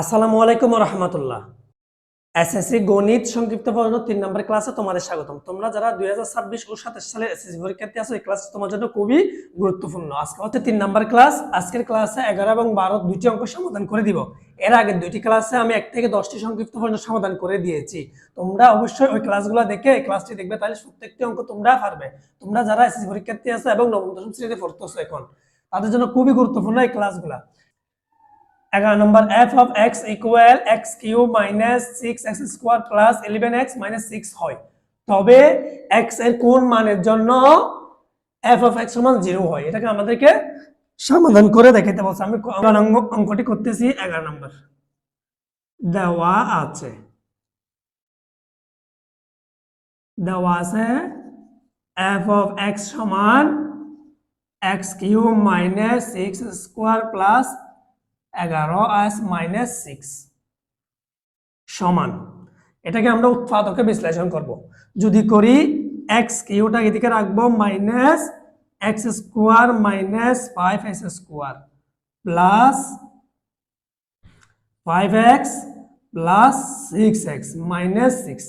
আসসালামু আলাইকুম রহমতুল্লাহ এসএসসি গণিত সংক্ষিপ্ত পড়ানোর তিন নম্বর ক্লাসে তোমাদের স্বাগতম। তোমরা যারা দুই হাজার ছাব্বিশ ও সাতাশ সালে এসএসসি পরীক্ষার্থী আছো, এই ক্লাস তোমার জন্য খুবই গুরুত্বপূর্ণ। আজকে হচ্ছে তিন নম্বর ক্লাস। আজকের ক্লাসে এগারো এবং বারো দুইটি অঙ্ক সমাধান করে দিব। এর আগে দুইটি ক্লাসে আমি এক থেকে দশটি সংক্ষিপ্ত প্রশ্ন সমাধান করে দিয়েছি। তোমরা অবশ্যই ওই ক্লাসগুলো দেখে এই ক্লাসটি দেখবে, তাহলে প্রত্যেকটি অঙ্ক তোমরা পারবে। তোমরা যারা এসএসসি পরীক্ষার্থী আছো এবং নবম দশম শ্রেণীতে পড়তেছো এখন, তাদের জন্য খুবই গুরুত্বপূর্ণ এই ক্লাসগুলা। এগারো নম্বর f of x equal x cube minus six x square plus eleven x minus six হয়। তবে এক্সের কোন মানের জন্য এফ অফ এক্স সমান জিরো হয়? এটাকে আমাদেরকে সমাধান করে দেখাতে বলছে। আমি অঙ্কটি করতেছি এগারো নম্বর। দেওয়া আছে। দেওয়া আছে এফ অফ এক্স সমান x cube minus six square plus এগারো এস মাইনাস সিক্স সমান। এটাকে আমরা উৎপাদকে বিশ্লেষণ করব। যদি করি এক্স কিউটা এদিকে রাখব minus x square minus five x square plus five x plus six x minus six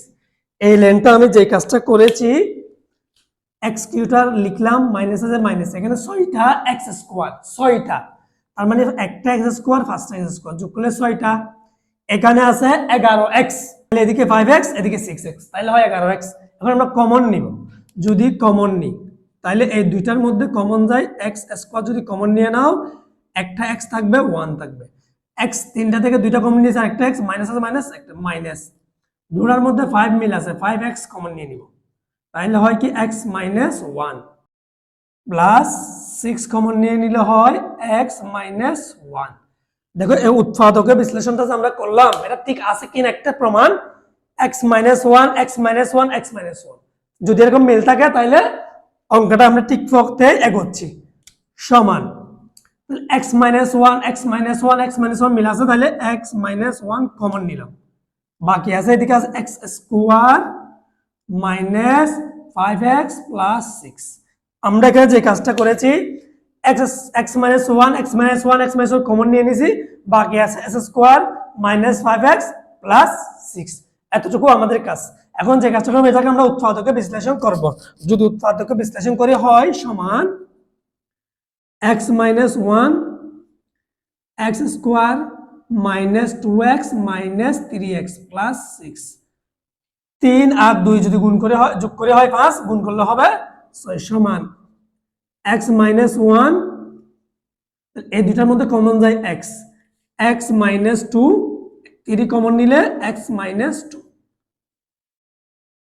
এই লেনটা আমি যে কাজটা করেছি এক্স কিউটা লিখলাম মাইনাস আছে মাইনাস এখানে ছয়টা এক্স স্কোয়ার ছয়টা। তার মানে একটা এক্স স্কোয়ার পাঁচটা এক্স স্কোয়ার যোগ করলে ছয়টা। এখানে আছে এগারো এক্স তাহলে এদিকে ফাইভ এক্স এদিকে সিক্স এক্স তাহলে হয় এগারো এক্স এখন আমরা কমন নিব। যদি কমন নিই, তাহলে এই দুইটার মধ্যে কমন যায়। এক্স স্কোয়ার যদি কমন নিয়ে নাও, একটা এক্স থাকবে ওয়ান থাকবে। এক্স তিনটা থেকে দুইটা কমন নিয়েছে একটা এক্স মাইনাস আছে মাইনাস একটা মাইনাস দুটার মধ্যে ফাইভ মিল আছে ফাইভ এক্স কমন নিয়ে নিব। তাহলে হয় কি x minus one plus six common নিয়ে নিলে হয় এক্স মাইনাস ওয়ান দেখো, এই উৎপাদকের বিশ্লেষণটা যে আমরা করলাম, এটা ঠিক আছে কিনা একটা প্রমাণ? X minus one x minus one x minus one যদি এরকম মিল থাকে, তাহলে অঙ্কটা আমরা ঠিক পথে এগোচ্ছি। সমান। X minus one x minus one x minus one মিল আছে, তাহলে এক্স মাইনাস ওয়ান কমন নিলাম। বাকি আছে, এদিকে আছে x square minus five x plus six আমরা এখানে যে কাজটা করেছি x x minus one x minus one x minus one common নিয়ে নিয়েছি বাকি আছে x square minus five x plus six এতটুকু আমাদের কাজ। এখন যে কাজটা করব, এটাকে আমরা উৎপাদকে বিশ্লেষণ করব। যদি উৎপাদকে বিশ্লেষণ করে, হয় সমান x minus one x square minus two x minus three x six তিন আর দুই যদি গুণ করে হয়, যোগ করে হয় পাঁচ, গুণ করলে হবে ছয় সমান। এক্স মাইনাস ওয়ান এই দুটার মধ্যে কমন যায় x x minus two three common নিলে এক্স মাইনাস টু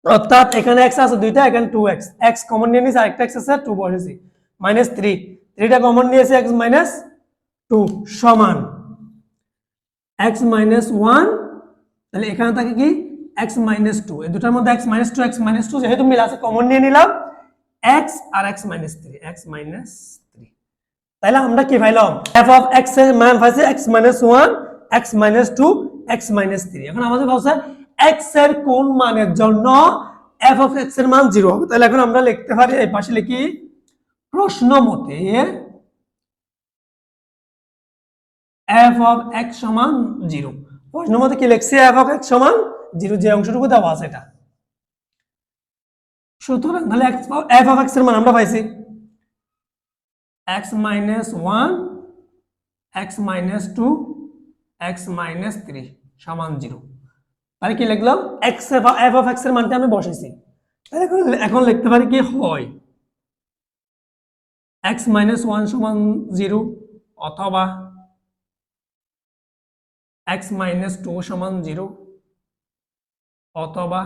অর্থাৎ এখানে এক্স আছে দুইটা, এখানে টু এক্স এক্স কমন নিয়ে নিয়েছে, আরেকটা এক্স আছে টু বসেছি। মাইনাস থ্রি থ্রিটা কমন নিয়েছে এক্স মাইনাস টু সমান। এক্স মাইনাস ওয়ান তাহলে এখানে থাকে কি? এক্স মাইনাস টু এই দুটার মধ্যে x minus two x minus two যেহেতু মিল আছে কমন নিয়ে নিলাম। এক্স আর x minus three x minus three তাহলে আমরা কি পাইলাম এফ অফ এক্সের মান পাইছে x minus one x minus two x minus three এখন আমাদের এক্সের কোন মানের জন্য এফ অফ এক্সের মান জিরো হবে? তাহলে এখন আমরা লিখতে পারি, এই পাশে লিখি, প্রশ্ন মতে এফ অফ এক্স সমান জিরো প্রশ্ন মতে কি লিখছি? এফ অফ এক্স জিরো যে অংশটুকু দেওয়া আছে এটা। সুতরাং তাহলে এফ অফ এক্সের মান আমরা পাইছি। X minus one x minus two x minus three সমান জিরো তাহলে কি লিখলাম? এক্স এফ অফ এক্সের মানটা আমি বসেছি তাহলে এখন লিখতে পারি কি? হয়। এক্স মাইনাস ওয়ান সমান জিরো অথবা এক্স মাইনাস টু সমান জিরো অথবা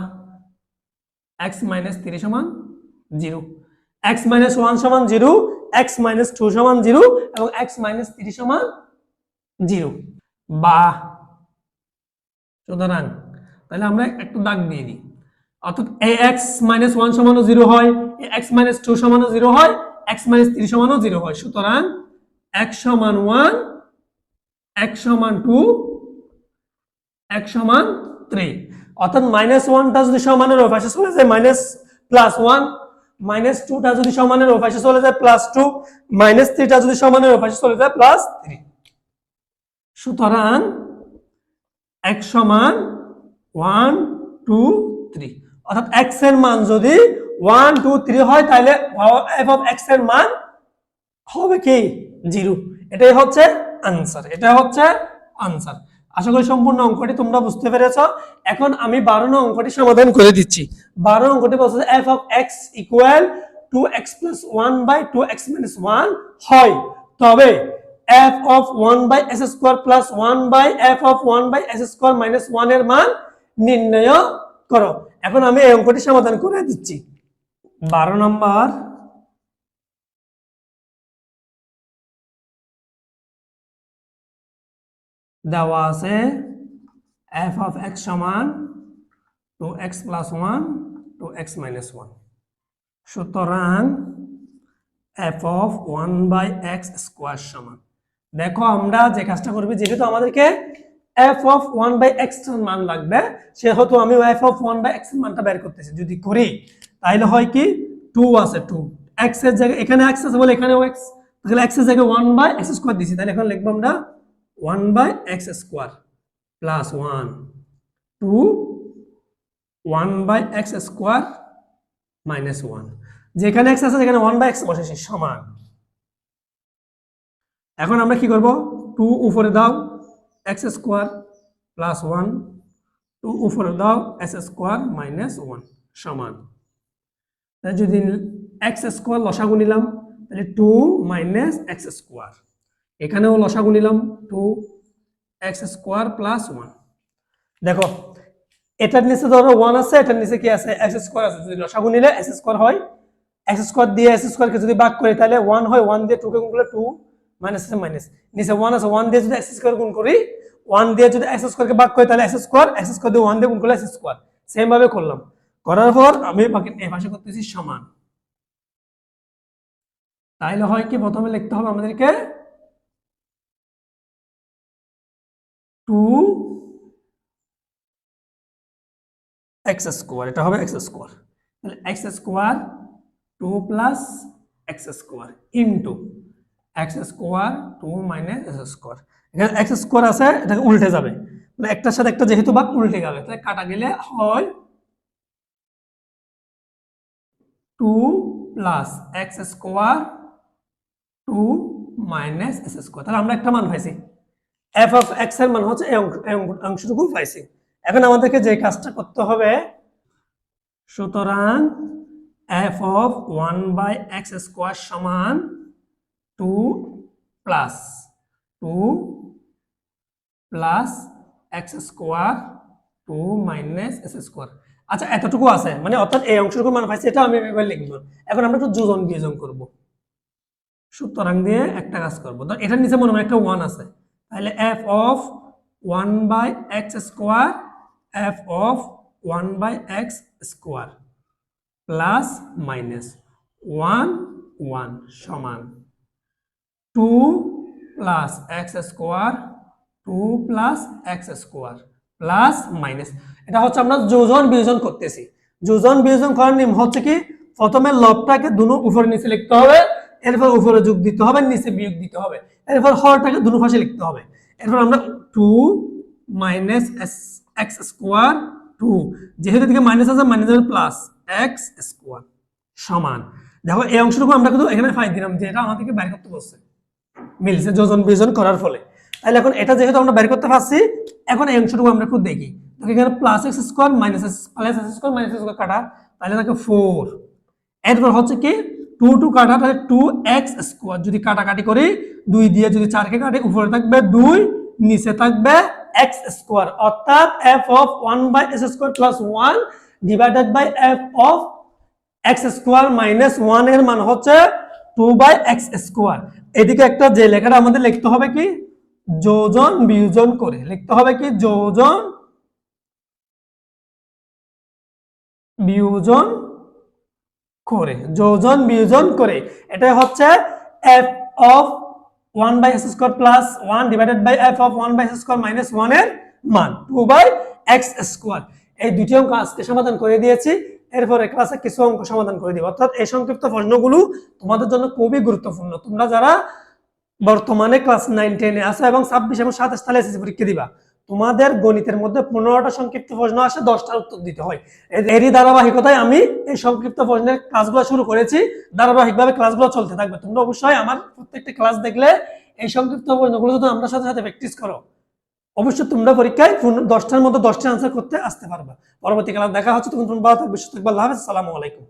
এক্স মাইনাস থ্রি সমান জিরো এক্স মাইনাস ওয়ান সমান জিরো এক্স মাইনাস টু সমান জিরো এবং এক্স মাইনাস থ্রি সমান জিরো বা সুতরাং, তাহলে আমরা একটু দাগ দিয়ে দিই। অর্থাৎ এ এক্স মাইনাস ওয়ান সমানও জিরো হয় এ এক্স মাইনাস টু সমানও জিরো হয় এক্স মাইনাস থ্রি সমানও জিরো হয়। সুতরাং এক্স সমান ওয়ান এক্স সমান টু এক্স সমান থ্রি অর্থাৎ মাইনাস ওয়ানটা যদি সমানের পাশে চলে যায় মাইনাস প্লাস ওয়ান মাইনাস টুটা যদি সমানের পাশে চলে যায় প্লাস টু মাইনাস থ্রিটা যদি সমানের পাশে চলে যায় প্লাস থ্রি সুতরাং এক্স সমান ওয়ান টু থ্রি অর্থাৎ এক্সের মান যদি ওয়ান টু থ্রি হয়, তাহলে এক্স মান হবে কি? জিরো এটাই হচ্ছে আনসার এটা হচ্ছে আনসার আশা করি সম্পূর্ণ অঙ্কটি তোমরা বুঝতে পেরেছ। এখন আমি বারো নং অঙ্কটি সমাধান করে দিচ্ছি। বারো অঙ্কটি বলছে f of x equal two x plus one by two x minus one হয়। তবে f of one by x square plus one by f of one by x square minus ওয়ানের মান নির্ণয় করো। এখন আমি এই অঙ্কটি সমাধান করে দিচ্ছি। বারো নম্বর দেওয়া আছে এফ অফ এক্স সমান two x plus one two x minus one সুতরাং f of one by x square সমান। দেখো আমরা যে কাজটা করবি, যেহেতু আমাদেরকে f of one by x মান লাগবে, সেহেতু আমি f of one by x মানটা বের করতেছি। যদি করি তাহলে হয় কি? টু আছে টু এক্সের জায়গায়, এখানে এক্স আছে বলে এখানেও এক্স তাহলে এক্সের জায়গায় ওয়ান বাই এক্স স্কোয়ার দিছি। তাহলে এখন লিখব আমরা one by x square plus one two one by x square minus one যেখানে এক্স আছে সেখানে ওয়ান বাই এক্স বসেছি সমান। এখন আমরা কি করব? টু উপরে দাও x square plus one two উপরে দাও এক্স স্কোয়ার মাইনাস ওয়ান সমান। তাহলে যদি এক্স স্কোয়ার লসাগু নিলাম, তাহলে টু মাইনাস এক্স স্কোয়ার এখানেও লসাগু নিলাম two x square plus one দেখো, এটার নিচে ধরো ওয়ান আছে, এটার নিচে কি আছে? এক্স স্কোয়ার আছে। যদি লসাগু নিলে এক্স স্কোয়ার হয় এক্স স্কোয়ার দিয়ে এক্স স্কোয়ারকে যদি ভাগ করি, তাহলে ওয়ান হয় ওয়ান দিয়ে টুকে গুণ করলে টু মাইনাস আছে মাইনাস নিচে ওয়ান আছে ওয়ান দিয়ে যদি এক্স স্কোয়ার গুণ করি ওয়ান দিয়ে যদি এক্স স্কোয়ারকে ভাগ করি, তাহলে এক্স স্কোয়ার এক্স স্কোয়ার দিয়ে ওয়ান দিয়ে গুণ করলে এক্স স্কোয়ার সেম ভাবে করলাম। করার পর আমি বাকি এই পাশে করতেছি সমান। তাইলে হয় কি? প্রথমে লিখতে হবে আমাদেরকে টু এক্স স্কোয়ার এটা হবে এক্স স্কোয়ার। তাহলে x square two plus x square into x square two minus x square. এখানে এক্স স্কোয়ার আছে, এটাকে উল্টে যাবে। তাহলে একটার সাথে একটা যেহেতু ভাগ, উল্টে যাবে। তাহলে কাটা গেলে হয় two plus x square two minus x square. তাহলে আমরা একটা মান পাইছি। এফ অফ এক্সের মান হচ্ছে অংশটুকু পাইছি। এখন আমাদেরকে যে কাজটা করতে হবে, সুতরাং f of one by x square সমান two plus two plus x square two minus x square আচ্ছা এতটুকু আছে। মানে অর্থাৎ এই অংশটুকু মান পাইছি এটা আমি এবার লিখব। এখন আমরা একটু যোজন বিয়োজন করব। সুতরাং দিয়ে একটা কাজ করব। ধর, এটার নিচে মনে হয় একটা ওয়ান আছে। তাহলে f of one by x square f of one by x square plus minus one one সমান two plus x square two plus x square plus minus এটা হচ্ছে আমরা যোজন বিয়োজন করতেছি। যোজন বিয়োজন করার নিয়ম হচ্ছে কি? প্রথমে লবটাকে দুনো উপরে নিচে লিখতে হবে। এরপর উপরে যোগ দিতে হবে, নিচে বিয়োগ দিতে হবে। এরপর হরটাকে দুনো পাশে লিখতে হবে। এরপর আমরা two minus x square two যেহেতু এদিকে মাইনাস আছে মাইনাস প্লাস এক্স স্কোয়ার সমান। দেখো, এই অংশটুকু আমরা কিন্তু এখানে ফাইভ দিলাম যে এটা আমাদেরকে বের করতে বলছে। মিলছে যোজন বিয়োজন করার ফলে। তাহলে এখন এটা যেহেতু আমরা বের করতে পারছি, এখন এই অংশটুকু আমরা একটু দেখি। এখানে plus x square minus plus x square minus x square কাটা। তাহলে থাকে ফোর এরপর হচ্ছে কি? টু টু কাটা তাহলে টু এক্স স্কোয়ার যদি কাটাকাটি করি, দুই দিয়ে যদি চারকে কাটে, উপরে থাকবে দুই, নিচে থাকবে এক্স স্কোয়ার অর্থাৎ f of one by x square plus one divided by f of x square minus ওয়ানের মান হচ্ছে টু বাই এক্স স্কোয়ার এদিকে একটা যে লেখাটা আমাদের লিখতে হবে কি? যোজন বিয়োজন করে। লিখতে হবে কি? যোজন বিয়োজন করে, যোজন বিয়োজন করে। এটা হচ্ছে f of one by x square plus one divided by f of one by x square minus ওয়ানের মান টু বাই এক্স স্কোয়ার এই দুটি অঙ্ক আজকে সমাধান করে দিয়েছি, এরপরে ক্লাসে কিছু অঙ্ক সমাধান করে দিব। অর্থাৎ এই সংক্ষিপ্ত প্রশ্নগুলো তোমাদের জন্য খুবই গুরুত্বপূর্ণ। তোমরা যারা বর্তমানে ক্লাস নাইন টেনে আসো এবং ছাব্বিশ এবং সাতাশ সালে এসএসসি পরীক্ষা দিবা তোমাদের গণিতের মধ্যে পনেরোটা সংক্ষিপ্ত প্রশ্ন আসে দশটার উত্তর দিতে হয়। এরই ধারাবাহিকতায় আমি এই সংক্ষিপ্ত প্রশ্নের ক্লাসগুলো শুরু করেছি। ধারাবাহিকভাবে ক্লাসগুলো চলতে থাকবে। তোমরা অবশ্যই আমার প্রত্যেকটা ক্লাস দেখলে এই সংক্ষিপ্ত প্রশ্নগুলো যদি আমরা সাথে সাথে প্র্যাকটিস করো, অবশ্যই তোমরা পরীক্ষায় দশটার মধ্যে দশটা আনসার করতে আসতে পারবে। পরবর্তী ক্লাস দেখা হচ্ছে, তখন তোমরা ভালো থাকবে, সুস্থ থাকবে। আল্লাহ আলাইকুম।